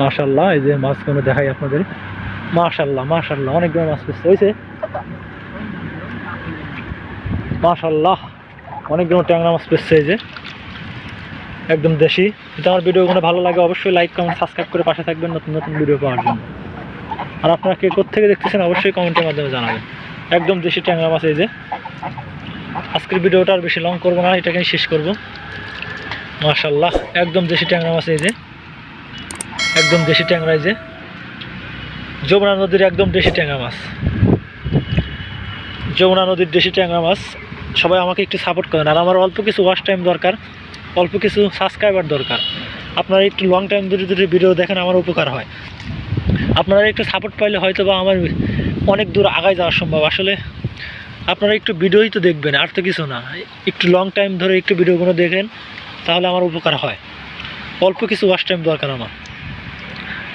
মাশাল্লাহ এই যে মাছগুলো দেখাই আপনাদের। মাশাল্লাহ মাশাল্লাহ অনেকগুলো মাছ পেয়েছে হয়েছে মাশাল্লাহ অনেকগুলো ট্যাংরা মাছ পেয়েছে এই যে। একদম দেশি। যদি আমার ভিডিওগুলো ভালো লাগে, অবশ্যই লাইক কমেন্ট সাবস্ক্রাইব করে পাশে থাকবেন নতুন নতুন ভিডিও পাওয়ার জন্য। আর আপনারা কে থেকে দেখতেছেন, অবশ্যই কমেন্টের মাধ্যমে জানাবেন। একদম দেশি ট্যাংরা মাছ, এই যে। আজকের ভিডিওটা আর বেশি লং করব না এটাকে শেষ করব। মাশাল্লাহ একদম দেশি ট্যাংরা মাছ, এই যে। একদম দেশি ট্যাংরা যে। যমুনা নদীর একদম দেশি ট্যাংরা মাছ। যমুনা নদীর দেশি ট্যাংরা মাছ। সবাই আমাকে একটু সাপোর্ট করেন। আর আমার অল্প কিছু ওয়াচ টাইম দরকার, অল্প কিছু সাবস্ক্রাইবার দরকার। আপনারা একটু লং টাইম ধরে ধরে ভিডিও দেখেন, আমার উপকার হয়। আপনারা একটু সাপোর্ট পাইলে হয়তো বা আমার অনেক দূর আগায় যাওয়া সম্ভব। আসলে আপনারা একটু ভিডিওই তো দেখবেন, আর তো কিছু না। একটু লং টাইম ধরে একটু ভিডিওগুলো দেখেন, তাহলে আমার উপকার হয়। অল্প কিছু ওয়াচ টাইম দরকার আমার।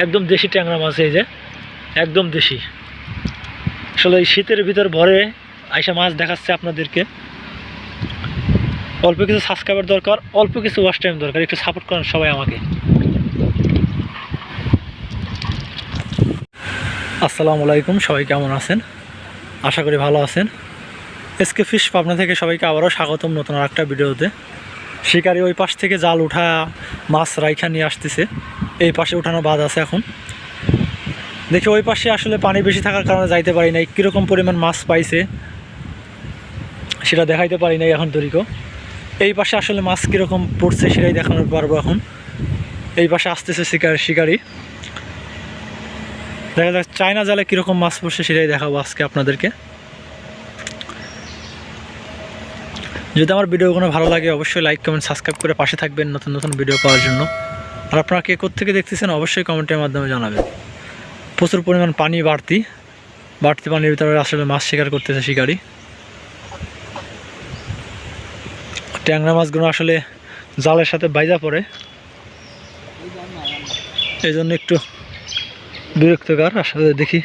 একদম দেশি ট্যাংরা মাছ এই যে, একদম দেশি। আসলে এই শীতের ভিতর ভরে আইসা মাছ দেখাচ্ছে আপনাদেরকে। অল্প কিছু সাবস্ক্রাইবার দরকার, অল্প কিছু ওয়াচ টাইম দরকার, একটু সাপোর্ট করেন সবাই আমাকে। আসসালামু আলাইকুম, সবাই কেমন আছেন? আশা করি ভালো আছেন। এসকে ফিশ পাবনা থেকে সবাইকে আবারও স্বাগতম নতুন আর একটা ভিডিওতে। শিকারি ওই পাশ থেকে জাল উঠা মাছ রাইখা নিয়ে আসতেছে। এই পাশে উঠানো বাদ আছে এখন। দেখি ওই পাশে আসলে পানি বেশি থাকার কারণে যাইতে পারি নাই। কীরকম পরিমাণ মাছ পাইছে, সেটা দেখাইতে পারি নাই এখন তরিকো। এই পাশে আসলে মাছ কীরকম পড়ছে সেটাই দেখানো পারব এখন। এই পাশে আসতেছে শিকার, শিকারি। দেখা যাক চায়না জালে কীরকম মাছ পড়ছে সেটাই দেখাবো আজকে আপনাদেরকে। যদি আমার ভিডিওগুলো ভালো লাগে অবশ্যই লাইক কমেন্ট সাবস্ক্রাইব করে পাশে থাকবেন নতুন নতুন ভিডিও পাওয়ার জন্য। আর আপনারা কে দেখতেছেন, অবশ্যই কমেন্টের মাধ্যমে জানাবেন। প্রচুর পরিমাণ পানি বাড়তি। বাড়তি পানির ভিতরে আসলে মাছ শিকার করতেছে শিকারি। ট্যাংরা মাছগুলো আসলে জালের সাথে বাইজা পড়ে। এই জন্য একটু বিরক্তকর। আসলে দেখি।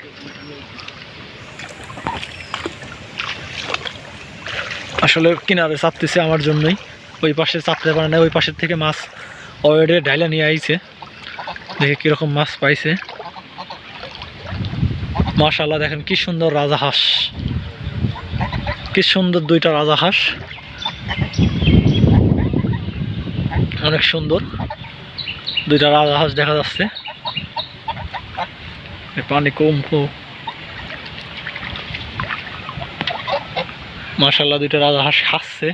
আসলে কিনারে চাপতেছে আমার জন্যই। ওই পাশে চাপতে পারে না, ওই পাশের থেকে মাছ অলরেডি ডাইলা নিয়ে আইছে। দেখে কীরকম মাছ পাইছে। মাশাল্লাহ দেখেন কি সুন্দর রাজা হাঁস। কি সুন্দর দুইটা রাজা হাঁস। অনেক সুন্দর। দুইটা রাজা হাঁস দেখা যাচ্ছে। পানি কম মাশাল্লাহ দুইটা রাজা হাঁস খাচ্ছে।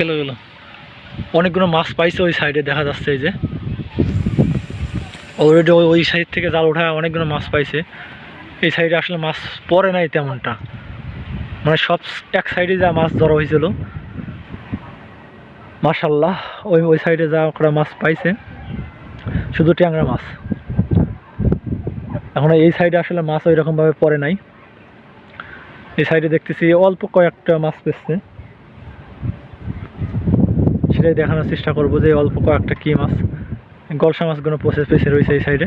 গেল গেল অনেকগুলো মাছ পাইছে ওই সাইডে দেখা যাচ্ছে এই যে। অলরেডি ওই সাইড থেকে জাল ওঠা অনেকগুলো মাছ পাইছে। এই সাইডে আসলে মাছ পড়ে নাই তেমনটা। মানে সব এক সাইডে যা মাছ ধরা হয়েছিল। মাশাল্লাহ ওই ওই সাইডে যা ওরা মাছ পাইছে, শুধু ট্যাংরা মাছ। এখন এই সাইডে আসলে মাছ ওই রকমভাবে পড়ে নাই। এই সাইডে দেখতেছি অল্প কয়েকটা মাছ পেয়েছে সেটাই দেখানোর চেষ্টা করব যে অল্প কয়েকটা কী মাছ, গলসা মাছগুলো পচে পেছে রয়েছে এই সাইডে।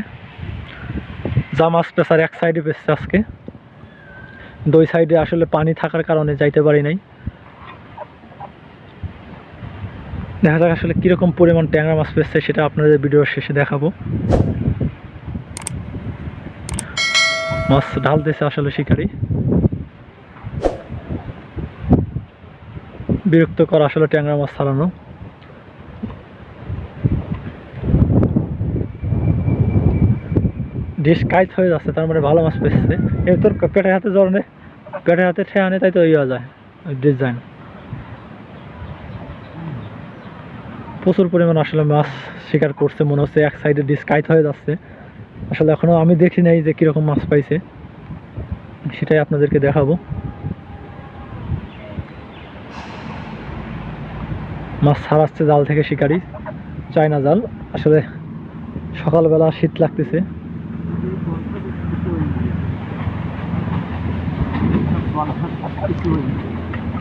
যা মাছ পেছার এক সাইডে পেছে আজকে। দুই সাইডে আসলে পানি থাকার কারণে যাইতে পারি নাই। দেখা যাক আসলে কীরকম পরিমাণ ট্যাংরা মাছ পেয়েছে সেটা আপনাদের ভিডিওর শেষে দেখাবো। মাছ ঢালতেছে আসলে শিকারি। বিরক্ত করা আসলে ট্যাংরা মাছ ছাড়ানো। ডিশ কাইত হয়ে যাচ্ছে, তার মানে ভালো মাছ পেয়েছে। এর তোর পেটের হাতে জ্বর নে, পেটের হাতে ঠে আনে তাই তো ইয়ে যায় ডিজাইন প্রচুর পরিমাণ আসলে মাছ শিকার করছে, মনে হচ্ছে এক সাইডে ডিশ কাইত হয়ে যাচ্ছে। আসলে এখনও আমি দেখি নাই যে কীরকম মাছ পাইছে। সেটাই আপনাদেরকে দেখাবো। মাছ ছাড়াচ্ছে জাল থেকে শিকারি, চায়না জাল। আসলে সকালবেলা শীত লাগতেছে।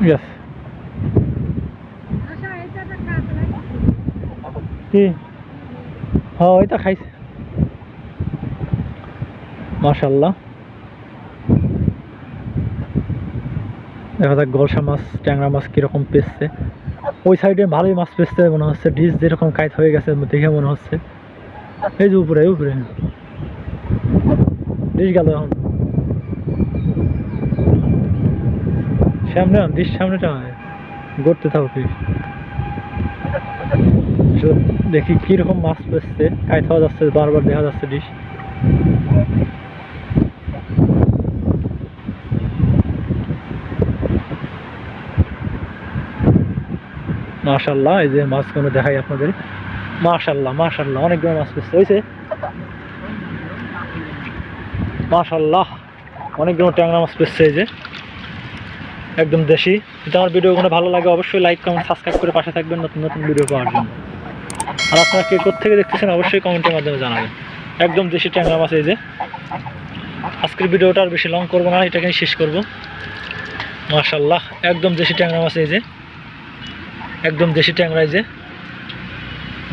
Yes. হ্যাঁ মাশাল্লাহ দেখা যাক গলসা মাছ, ট্যাংরা মাছ কীরকম পেয়েছে ওই সাইডে ভালোই মাছ পেয়েছে মনে হচ্ছে। ডিস যেরকম কাইত হয়ে গেছে, দেখে মনে হচ্ছে। এই যে উপরে উপরে। ডিস গেল এখন। সামনে ডিস সামনেটা গড়তে থাকো কি দেখি কীরকম মাছ পেয়েছে কাইত হওয়া যাচ্ছে, বারবার দেখা যাচ্ছে ডিশ মাশাল্লাহ, এই যে মাছগুলো দেখাই আপনাদের। মাশাল্লাহ মাশাল্লাহ, অনেকগুলো মাছ পেয়েছে হয়েছে মাশাল্লাহ, অনেকগুলো ট্যাংরা মাছ পেয়েছে এই যে। একদম দেশি। যদি আমার ভিডিওগুলো ভালো লাগে, অবশ্যই লাইক কমেন্ট সাবস্ক্রাইব করে পাশে থাকবেন নতুন নতুন ভিডিও পাওয়ার জন্য। আর আপনারা কে থেকে দেখতেছেন, অবশ্যই কমেন্টের মাধ্যমে জানাবেন। একদম দেশি ট্যাংরা মাছ এই যে। আজকের ভিডিওটা আর বেশি লং করব না এটাকে শেষ করব। মাশাল্লাহ একদম দেশি ট্যাংরা মাছ এই যে। একদম দেশি ট্যাংরা এই যে।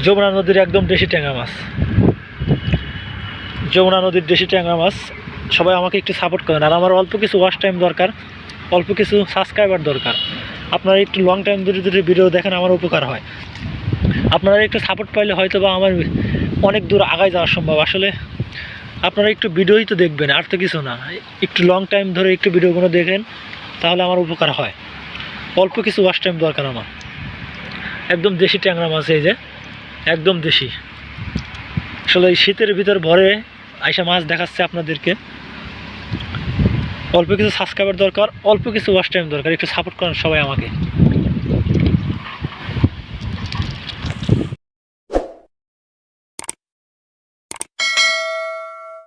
যমুনা নদীর একদম দেশি ট্যাংরা মাছ। যমুনা নদীর দেশি ট্যাংরা মাছ। সবাই আমাকে একটু সাপোর্ট করেন। আর আমার অল্প কিছু ওয়াশ টাইম দরকার। অল্প কিছু সাবস্ক্রাইবার দরকার। আপনারা একটু লং টাইম ধরে ধরে ভিডিও দেখেন, আমার উপকার হয়। আপনারা একটু সাপোর্ট পাইলে হয়তো বা আমার অনেক দূর আগায় যাওয়া সম্ভব। আসলে আপনারা একটু ভিডিওই তো দেখবেন, আর তো কিছু না। একটু লং টাইম ধরে একটু ভিডিওগুলো দেখেন, তাহলে আমার উপকার হয়। অল্প কিছু ওয়াচ টাইম দরকার আমার। একদম দেশি ট্যাংরা মাছ এই যে, একদম দেশি। আসলে এই শীতের ভিতর ভরে আইসা মাছ দেখাচ্ছে আপনাদেরকে। অল্প কিছু সাবস্ক্রাইবার দরকার অল্প কিছু ওয়াচ টাইম দরকার একটু সাপোর্ট করেন সবাই আমাকে।